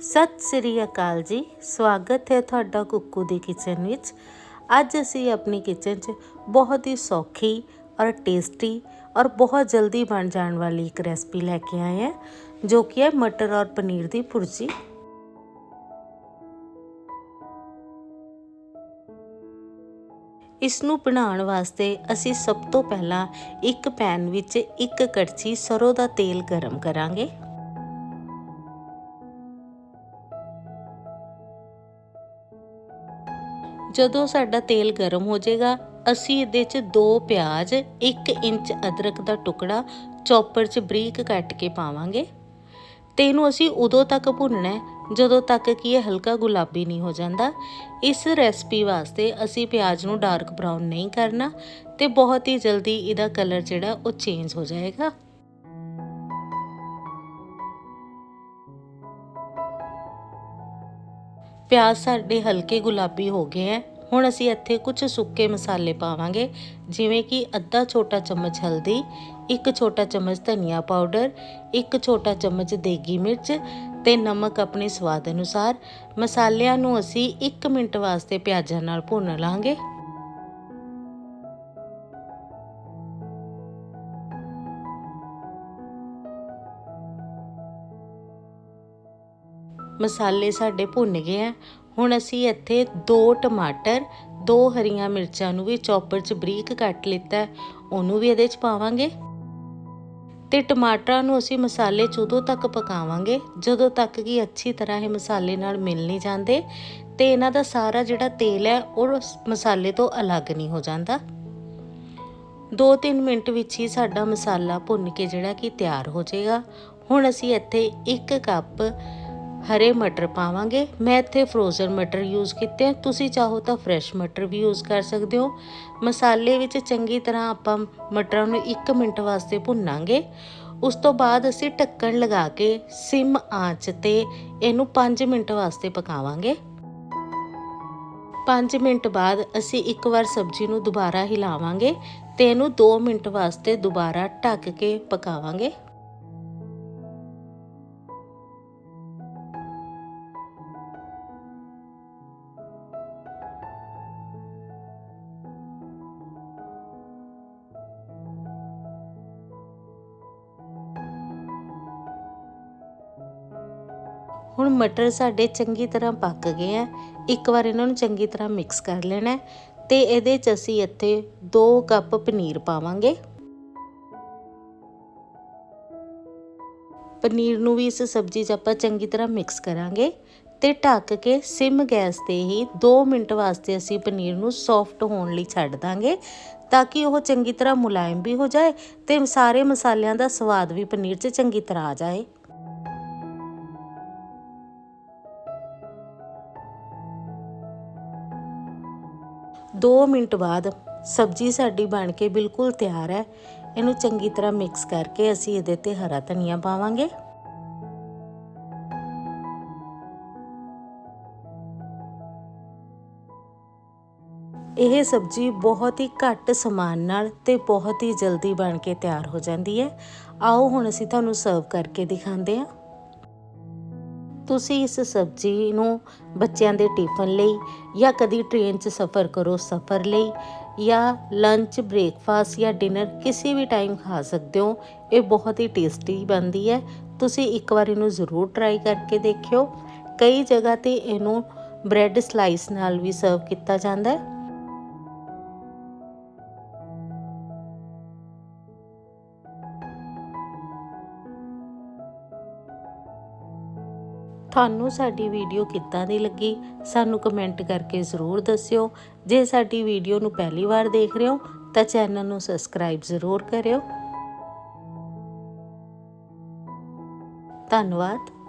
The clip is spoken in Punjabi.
ਸਤਿ ਸ੍ਰੀ ਅਕਾਲ ਜੀ। ਸਵਾਗਤ ਹੈ ਤੁਹਾਡਾ ਕੁੱਕੂ ਦੀ ਕਿਚਨ ਵਿੱਚ। ਅੱਜ ਅਸੀਂ ਆਪਣੀ ਕਿਚਨ 'ਚ ਬਹੁਤ ਹੀ ਸੌਖੀ ਔਰ ਟੇਸਟੀ ਔਰ ਬਹੁਤ ਜਲਦੀ ਬਣ ਜਾਣ ਵਾਲੀ ਇੱਕ ਰੈਸਪੀ ਲੈ ਕੇ ਆਏ ਹਾਂ, ਜੋ ਕਿ ਹੈ ਮਟਰ ਔਰ ਪਨੀਰ ਦੀ ਭੁਰਜੀ। ਇਸ ਨੂੰ ਬਣਾਉਣ ਵਾਸਤੇ ਅਸੀਂ ਸਭ ਤੋਂ ਪਹਿਲਾਂ ਇੱਕ ਪੈਨ ਵਿੱਚ ਇੱਕ ਕੜਛੀ ਸਰੋਂ ਦਾ ਤੇਲ ਗਰਮ ਕਰਾਂਗੇ। ਜਦੋਂ ਸਾਡਾ ਤੇਲ ਗਰਮ ਹੋ ਜਾਏਗਾ, ਅਸੀਂ ਇਹਦੇ 'ਚ ਦੋ ਪਿਆਜ਼ 1 ਇੰਚ ਅਦਰਕ ਦਾ ਟੁਕੜਾ ਚੌਪਰ 'ਚ ਬਰੀਕ ਕੱਟ ਕੇ ਪਾਵਾਂਗੇ। ਤੇ ਇਹਨੂੰ ਅਸੀਂ ਉਦੋਂ ਤੱਕ ਭੁੰਨਣਾ ਜਦੋਂ ਤੱਕ ਕਿ ਇਹ ਹਲਕਾ ਗੁਲਾਬੀ ਨਹੀਂ ਹੋ ਜਾਂਦਾ। ਇਸ ਰੈਸਪੀ ਵਾਸਤੇ ਅਸੀਂ ਪਿਆਜ਼ ਨੂੰ ਡਾਰਕ ਬਰਾਊਨ ਨਹੀਂ ਕਰਨਾ ਤੇ ਬਹੁਤ ਹੀ ਜਲਦੀ ਇਹਦਾ ਕਲਰ ਜਿਹੜਾ ਉਹ ਚੇਂਜ ਹੋ ਜਾਏਗਾ। ਪਿਆਜ਼ ਸਾਡੇ ਹਲਕੇ ਗੁਲਾਬੀ ਹੋ ਗਏ ਹੈ ਹੁਣ ਅਸੀਂ ਇੱਥੇ ਕੁਝ ਸੁੱਕੇ ਮਸਾਲੇ ਪਾਵਾਂਗੇ, ਜਿਵੇਂ ਕਿ ਅੱਧਾ ਛੋਟਾ ਚਮਚ ਹਲਦੀ, ਇੱਕ ਛੋਟਾ ਚਮਚ ਧਨੀਆ ਪਾਊਡਰ, ਇੱਕ ਛੋਟਾ ਚਮਚ ਦੇਗੀ ਮਿਰਚ ਤੇ ਨਮਕ ਆਪਣੇ ਸਵਾਦ ਅਨੁਸਾਰ। ਮਸਾਲਿਆਂ ਨੂੰ ਅਸੀਂ 1 ਮਿੰਟ ਵਾਸਤੇ ਪਿਆਜ਼ਾਂ ਨਾਲ ਭੁੰਨ ਲਾਂਗੇ। ਮਸਾਲੇ ਸਾਡੇ ਭੁੰਨ ਗਏ ਆ। ਹੁਣ ਅਸੀਂ ਇੱਥੇ ਦੋ ਟਮਾਟਰ, ਦੋ ਹਰੀਆਂ ਮਿਰਚਾਂ ਨੂੰ ਵੀ ਚੌਪਰ 'ਚ ਬਰੀਕ ਕੱਟ ਲਿੱਤਾ ਉਹਨੂੰ ਵੀ ਇਹਦੇ 'ਚ ਪਾਵਾਂਗੇ। ਤੇ ਟਮਾਟਰਾਂ ਨੂੰ ਅਸੀਂ ਮਸਾਲੇ 'ਚ ਉਦੋਂ ਤੱਕ ਪਕਾਵਾਂਗੇ, ਜਦੋਂ ਤੱਕ ਕਿ ਅੱਛੀ ਤਰ੍ਹਾਂ ਇਹ ਮਸਾਲੇ ਨਾਲ ਮਿਲ ਨਹੀਂ ਜਾਂਦੇ। ਤੇ ਇਹਨਾਂ ਦਾ ਸਾਰਾ ਜਿਹੜਾ ਤੇਲ ਹੈ, ਉਹ ਮਸਾਲੇ ਤੋਂ ਅਲੱਗ ਨਹੀਂ ਹੋ ਜਾਂਦਾ। 2-3 ਮਿੰਟ ਵਿੱਚ ਹੀ ਸਾਡਾ ਮਸਾਲਾ ਭੁੰਨ ਕੇ ਜਿਹੜਾ ਕਿ ਤਿਆਰ ਹੋ ਜਾਏਗਾ। ਹੁਣ ਅਸੀਂ ਇੱਥੇ 1 ਕੱਪ ਹਰੇ ਮਟਰ ਪਾਵਾਂਗੇ। ਮੈਂ ਇੱਥੇ ਫਰੋਜ਼ਨ ਮਟਰ ਯੂਜ਼ ਕੀਤੇ ਆ। ਤੁਸੀਂ ਚਾਹੋ ਤਾਂ ਫਰੈਸ਼ ਮਟਰ ਵੀ ਯੂਜ਼ ਕਰ ਸਕਦੇ ਹੋ। ਮਸਾਲੇ ਵਿੱਚ ਚੰਗੀ ਤਰ੍ਹਾਂ ਆਪਾਂ ਮਟਰਾਂ ਨੂੰ 1 ਮਿੰਟ ਵਾਸਤੇ ਭੁੰਨਾਂਗੇ। ਉਸ ਤੋਂ ਬਾਅਦ ਅਸੀਂ ਢੱਕਣ ਲਗਾ ਕੇ ਸਿਮ ਆਂਚ ਤੇ ਇਹਨੂੰ 5 ਮਿੰਟ ਵਾਸਤੇ ਪਕਾਵਾਂਗੇ। 5 ਮਿੰਟ ਬਾਅਦ ਅਸੀਂ ਇੱਕ ਵਾਰ ਸਬਜ਼ੀ ਨੂੰ ਦੁਬਾਰਾ ਹਿਲਾਵਾਂਗੇ ਤੇ ਇਹਨੂੰ 2 ਮਿੰਟ ਵਾਸਤੇ ਦੁਬਾਰਾ ਢੱਕ ਕੇ ਪਕਾਵਾਂਗੇ। ਹੁਣ ਮਟਰ ਸਾਡੇ ਚੰਗੀ ਤਰ੍ਹਾਂ ਪੱਕ ਗਏ ਆ। ਇੱਕ ਵਾਰ ਇਹਨਾਂ ਨੂੰ ਚੰਗੀ ਤਰ੍ਹਾਂ ਮਿਕਸ ਕਰ ਲੈਣਾ ਤੇ ਇਹਦੇ 'ਚ ਅਸੀਂ ਇੱਥੇ 2 ਕੱਪ ਪਨੀਰ ਪਾਵਾਂਗੇ। ਪਨੀਰ ਨੂੰ ਵੀ ਇਸ ਸਬਜ਼ੀ 'ਚ ਆਪਾਂ ਚੰਗੀ ਤਰ੍ਹਾਂ ਮਿਕਸ ਕਰਾਂਗੇ ਤੇ ਢੱਕ ਕੇ ਸਿਮ ਗੈਸ ਤੇ ਹੀ 2 ਮਿੰਟ ਵਾਸਤੇ ਅਸੀਂ ਪਨੀਰ ਨੂੰ ਸੌਫਟ ਹੋਣ ਲਈ ਛੱਡ ਦਾਂਗੇ ਤਾਂ ਕਿ ਉਹ ਚੰਗੀ ਤਰ੍ਹਾਂ ਮੁਲਾਇਮ ਵੀ ਹੋ ਜਾਏ ਤੇ ਸਾਰੇ ਮਸਾਲਿਆਂ ਦਾ ਸਵਾਦ ਵੀ ਪਨੀਰ 'ਚ ਚੰਗੀ ਤਰ੍ਹਾਂ ਆ ਜਾਏ। ਦੋ ਮਿੰਟ ਬਾਅਦ ਸਬਜ਼ੀ ਸਾਡੀ ਬਣ ਕੇ ਬਿਲਕੁਲ ਤਿਆਰ ਹੈ। ਇਹਨੂੰ ਚੰਗੀ ਤਰ੍ਹਾਂ ਮਿਕਸ ਕਰਕੇ ਅਸੀਂ ਇਹਦੇ ਤੇ ਹਰਾ ਧਨੀਆ ਪਾਵਾਂਗੇ। ਇਹ ਸਬਜ਼ੀ ਬਹੁਤ ਹੀ ਘੱਟ ਸਮਾਨ ਨਾਲ ਤੇ ਬਹੁਤ ਹੀ ਜਲਦੀ ਬਣ ਕੇ ਤਿਆਰ ਹੋ ਜਾਂਦੀ ਹੈ। ਆਓ ਹੁਣ ਅਸੀਂ ਤੁਹਾਨੂੰ ਸਰਵ ਕਰਕੇ ਦਿਖਾਉਂਦੇ ਹਾਂ। ਤੁਸੀਂ ਇਸ ਸਬਜ਼ੀ ਨੂੰ ਬੱਚਿਆਂ ਦੇ ਟਿਫਨ ਲਈ ਜਾਂ ਕਦੀ ਟ੍ਰੇਨ 'ਚ ਸਫ਼ਰ ਕਰੋ ਸਫ਼ਰ ਲਈ ਜਾਂ ਲੰਚ ਬ੍ਰੇਕਫਾਸਟ ਜਾਂ ਡਿਨਰ ਕਿਸੇ ਵੀ ਟਾਈਮ ਖਾ ਸਕਦੇ ਹੋ, ਇਹ ਬਹੁਤ ਹੀ ਟੇਸਟੀ ਬਣਦੀ ਹੈ। ਤੁਸੀਂ ਇੱਕ ਵਾਰ ਇਹਨੂੰ ਜ਼ਰੂਰ ਟਰਾਈ ਕਰਕੇ ਦੇਖਿਓ। ਕਈ ਜਗ੍ਹਾ ਤੇ ਇਹਨੂੰ ਬ੍ਰੈਡ ਸਲਾਈਸ ਨਾਲ ਵੀ ਸਰਵ ਕੀਤਾ ਜਾਂਦਾ ਹੈ। ਤੁਹਾਨੂੰ ਸਾਡੀ ਵੀਡੀਓ ਕਿੱਦਾਂ ਦੀ ਲੱਗੀ, ਸਾਨੂੰ ਕਮੈਂਟ ਕਰਕੇ ਜ਼ਰੂਰ ਦੱਸਿਓ। ਜੇ ਸਾਡੀ ਵੀਡੀਓ ਨੂੰ ਪਹਿਲੀ ਵਾਰ ਦੇਖ ਰਹੇ ਹੋ, ਤਾਂ ਚੈਨਲ ਨੂੰ ਸਬਸਕ੍ਰਾਈਬ ਜ਼ਰੂਰ ਕਰਿਓ। ਧੰਨਵਾਦ।